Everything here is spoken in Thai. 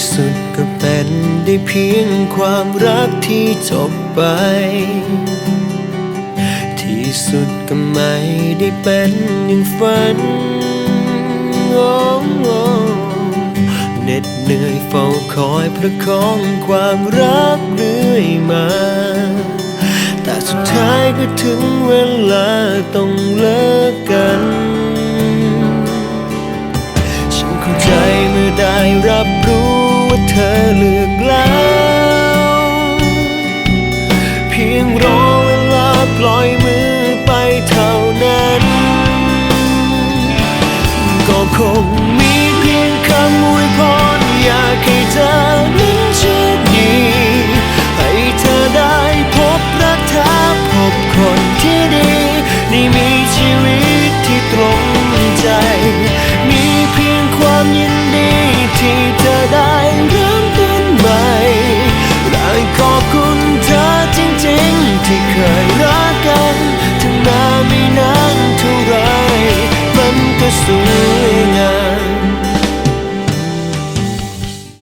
ที่สุดก็เป็นได้เพียงความรักที่จบไป ที่สุดก็ไม่ได้เป็นอย่างฝันโอ้โอเหน็ดเหนื่อยเฝ้าคอยประคองความรักเรื่อยมา แต่สุดท้ายก็ถึงเวลาต้องเลิกกันฉันเข้าใจเมื่อได้รับรู้ อเลือกแล้ว เพียงรอเวลาปล่อยมือไปเท่านั้น ก็คงมีเพียงคำอวยพรอยากให้เธอนั้นโชคดีให้เธอได้พบรักเธอพบคนที่ดีได้มีชีวิต Take care.